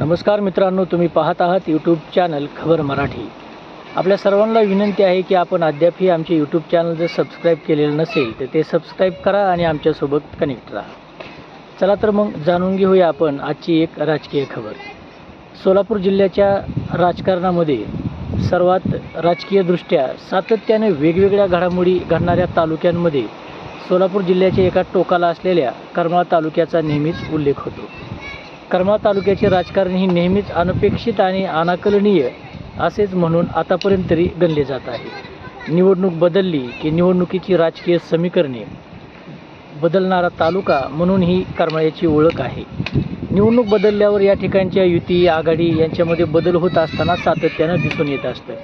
नमस्कार मित्रांनो तुम्ही पाहत आहात यूट्यूब चॅनल खबर मराठी. आपल्या सर्वांना विनंती आहे की आपण अद्यापही आमचे यूट्यूब चॅनल जर सबस्क्राईब केलेलं नसेल तर ते सबस्क्राईब करा आणि आमच्यासोबत कनेक्ट राहा. चला तर मग जाणून घेऊया आपण आजची एक राजकीय खबर. सोलापूर जिल्ह्याच्या राजकारणामध्ये सर्वात राजकीयदृष्ट्या सातत्याने वेगवेगळ्या घडामोडी घडणाऱ्या तालुक्यांमध्ये सोलापूर जिल्ह्याच्या एका टोकाला असलेल्या करमाळा तालुक्याचा नेहमीच उल्लेख होतो. करमाळा तालुक्याचे राजकारण ही नेहमीच अनपेक्षित आणि अनाकलनीय असेच म्हणून आतापर्यंत तरी गणले जात आहे. निवडणूक बदलली की निवडणुकीची राजकीय समीकरणे. बदलणारा तालुका म्हणून ही करमाळ्याची ओळख आहे. निवडणूक बदलल्यावर या ठिकाणच्या युती आघाडी यांच्यामध्ये बदल होत असताना सातत्यानं दिसून येत असतं.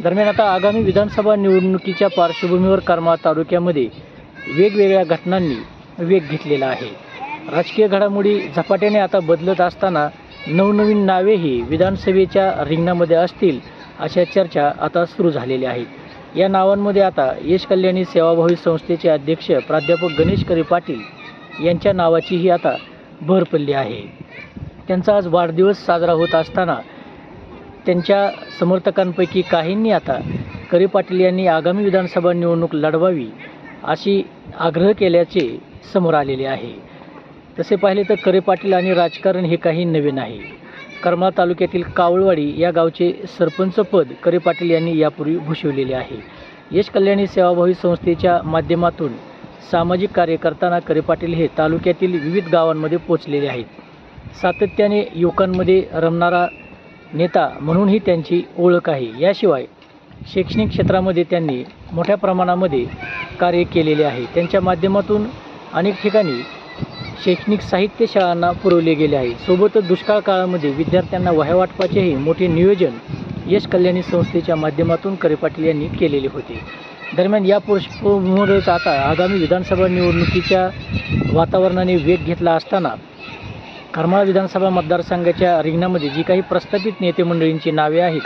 दरम्यान आता आगामी विधानसभा निवडणुकीच्या पार्श्वभूमीवर करमाळा तालुक्यामध्ये वेगवेगळ्या घटनांनी वेग घेतलेला आहे. राजकीय घडामोडी झपाट्याने आता बदलत असताना नवनवीन नावेही विधानसभेच्या रिंगणामध्ये असतील अशा चर्चा आता सुरू झालेल्या आहेत. या नावांमध्ये आता यश कल्याणी सेवाभावी संस्थेचे अध्यक्ष प्राध्यापक गणेश करे पाटील यांच्या नावाचीही आता भर पडली आहे. त्यांचा आज वाढदिवस साजरा होत असताना त्यांच्या समर्थकांपैकी काहींनी आता करे पाटील यांनी आगामी विधानसभा निवडणूक लढवावी अशी आग्रह केल्याचे समोर आलेले आहे. तसे पाहिले तर करे पाटील आणि राजकारण हे काही नवीन आहे. करमाळा तालुक्यातील कावळवाडी या गावचे सरपंच पद करे पाटील यांनी यापूर्वी भूषवलेले आहे. यश कल्याणी सेवाभावी संस्थेच्या माध्यमातून सामाजिक कार्य करताना करे पाटील हे तालुक्यातील विविध गावांमध्ये पोचलेले आहेत. सातत्याने युवकांमध्ये रमणारा नेता म्हणूनही त्यांची ओळख आहे. याशिवाय शैक्षणिक क्षेत्रामध्ये त्यांनी मोठ्या प्रमाणामध्ये कार्य केलेले आहे. त्यांच्या माध्यमातून अनेक ठिकाणी शैक्षणिक साहित्य शाळांना पुरवले गेले आहे. सोबतच दुष्काळ काळामध्ये विद्यार्थ्यांना वह्या वाटपाचेही मोठे नियोजन यश कल्याणी संस्थेच्या माध्यमातून करे पाटील यांनी केलेले होते. दरम्यान या पार्श्वभूमीवरच आता आगामी विधानसभा निवडणुकीच्या वातावरणाने वेग घेतला असताना करमाळा विधानसभा मतदारसंघाच्या रिंगणामध्ये जी काही प्रस्थापित नेते मंडळींची नावे आहेत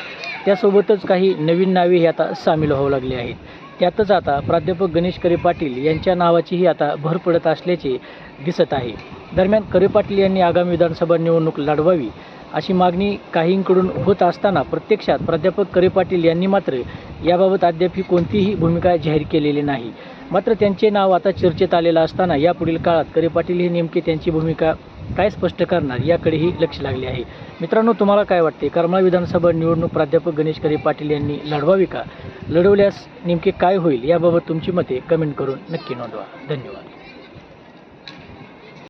त्यासोबतच काही नवीन नावेही आता सामील व्हावं लागली आहेत. त्यातच आता प्राध्यापक गणेश करे पाटील यांच्या नावाचीही आता भर पडत असल्याचे दिसत आहे. दरम्यान करे पाटील यांनी आगामी विधानसभा निवडणूक लढवावी अशी मागणी काहींकडून होत असताना प्रत्यक्षात प्राध्यापक करे पाटील यांनी मात्र याबाबत अद्याप कोणतीही भूमिका जाहीर केलेली नाही. मात्र त्यांचे नाव आता चर्चेत आलेलं असताना यापुढील काळात करे पाटील हे नेमके त्यांची भूमिका काय स्पष्ट करणार याकडेही लक्ष लागले आहे. मित्रांनो तुम्हाला काय वाटते? करमाळा विधानसभा निवडणूक प्राध्यापक गणेश करे पाटील यांनी लढवावी का? लढवल्यास नेमके काय होईल याबाबत तुमची मते कमेंट करून नक्की नोंदवा. धन्यवाद.